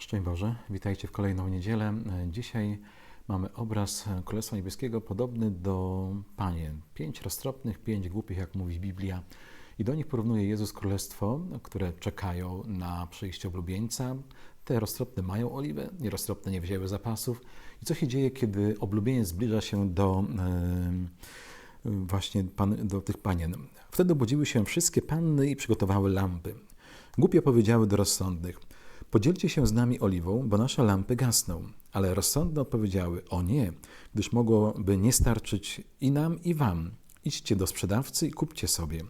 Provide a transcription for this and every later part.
Szczęść Boże, witajcie w kolejną niedzielę. Dzisiaj mamy obraz Królestwa Niebieskiego podobny do panien. Pięć roztropnych, pięć głupich, jak mówi Biblia. I do nich porównuje Jezus Królestwo, które czekają na przyjście oblubieńca. Te roztropne mają oliwę, nieroztropne nie wzięły zapasów. I co się dzieje, kiedy oblubieniec zbliża się do e, właśnie pan, do tych panien? Wtedy obudziły się wszystkie panny i przygotowały lampy. Głupie powiedziały do rozsądnych – Podzielcie się z nami oliwą, bo nasze lampy gasną. Ale rozsądne odpowiedziały: O nie, gdyż mogłoby nie starczyć i nam, i wam. Idźcie do sprzedawcy i kupcie sobie.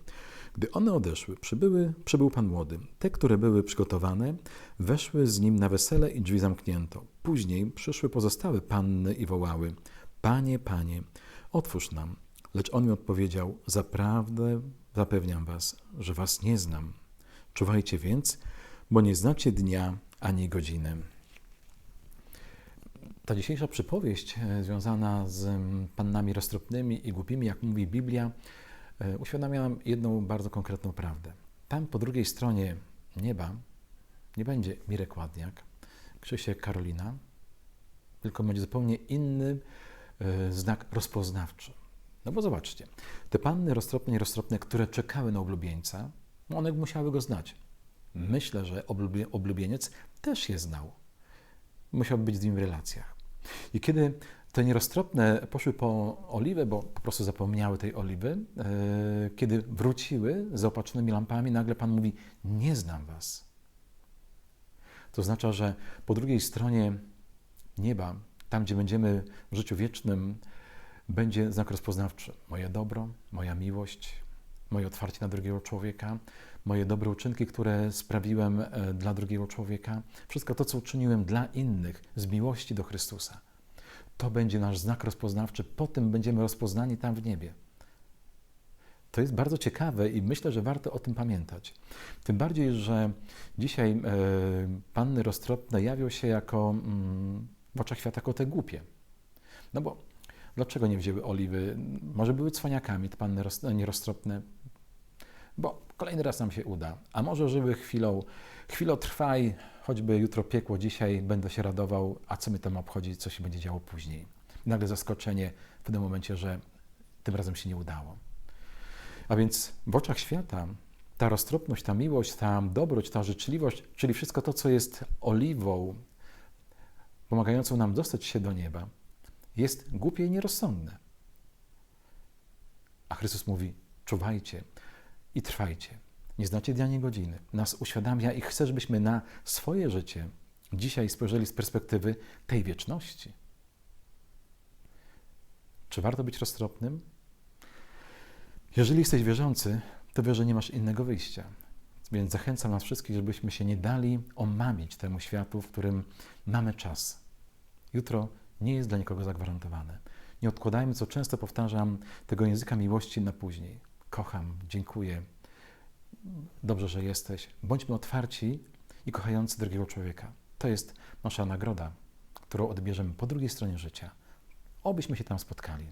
Gdy one odeszły, przybyły, przybył pan młody. Te, które były przygotowane, weszły z nim na wesele i drzwi zamknięto. Później przyszły pozostałe panny i wołały: Panie, panie, otwórz nam. Lecz on mi odpowiedział: Zaprawdę zapewniam was, że was nie znam. Czuwajcie więc, bo nie znacie dnia ani godziny. Ta dzisiejsza przypowieść e, związana z mm, pannami roztropnymi i głupimi, jak mówi Biblia, e, uświadamia nam jedną bardzo konkretną prawdę. Tam po drugiej stronie nieba nie będzie Mirek Ładniak, Krzysiek Karolina, tylko będzie zupełnie inny e, znak rozpoznawczy. No bo zobaczcie, te panny roztropne i roztropne, które czekały na oblubieńca, one musiały go znać. Myślę, że oblubieniec też je znał. Musiał być z nim w relacjach. I kiedy te nieroztropne poszły po oliwę, bo po prostu zapomniały tej oliwy, e, kiedy wróciły z opatrzonymi lampami, nagle Pan mówi: Nie znam Was. To oznacza, że po drugiej stronie nieba, tam gdzie będziemy w życiu wiecznym, będzie znak rozpoznawczy. Moje dobro, moja miłość, moje otwarcie na drugiego człowieka, moje dobre uczynki, które sprawiłem e, dla drugiego człowieka, wszystko to, co uczyniłem dla innych z miłości do Chrystusa. To będzie nasz znak rozpoznawczy, potem będziemy rozpoznani tam w niebie. To jest bardzo ciekawe i myślę, że warto o tym pamiętać. Tym bardziej, że dzisiaj e, panny roztropne jawią się jako mm, w oczach świata jako te głupie. No bo dlaczego nie wzięły oliwy? Może były cwaniakami, te panny nieroztropne, bo kolejny raz nam się uda. A może żyły chwilą, chwilą trwaj, choćby jutro piekło, dzisiaj będę się radował, a co my tam obchodzi, co się będzie działo później. Nagle zaskoczenie w tym momencie, że tym razem się nie udało. A więc w oczach świata ta roztropność, ta miłość, ta dobroć, ta życzliwość, czyli wszystko to, co jest oliwą pomagającą nam dostać się do nieba, jest głupie i nierozsądne. A Chrystus mówi: czuwajcie, i trwajcie. Nie znacie dnia, nie godziny. Nas uświadamia i chce, żebyśmy na swoje życie dzisiaj spojrzeli z perspektywy tej wieczności. Czy warto być roztropnym? Jeżeli jesteś wierzący, to wiesz, że nie masz innego wyjścia. Więc zachęcam nas wszystkich, żebyśmy się nie dali omamić temu światu, w którym mamy czas. Jutro nie jest dla nikogo zagwarantowane. Nie odkładajmy, co często powtarzam, tego języka miłości na później. Kocham, dziękuję, dobrze, że jesteś. Bądźmy otwarci i kochający drugiego człowieka. To jest nasza nagroda, którą odbierzemy po drugiej stronie życia. Obyśmy się tam spotkali.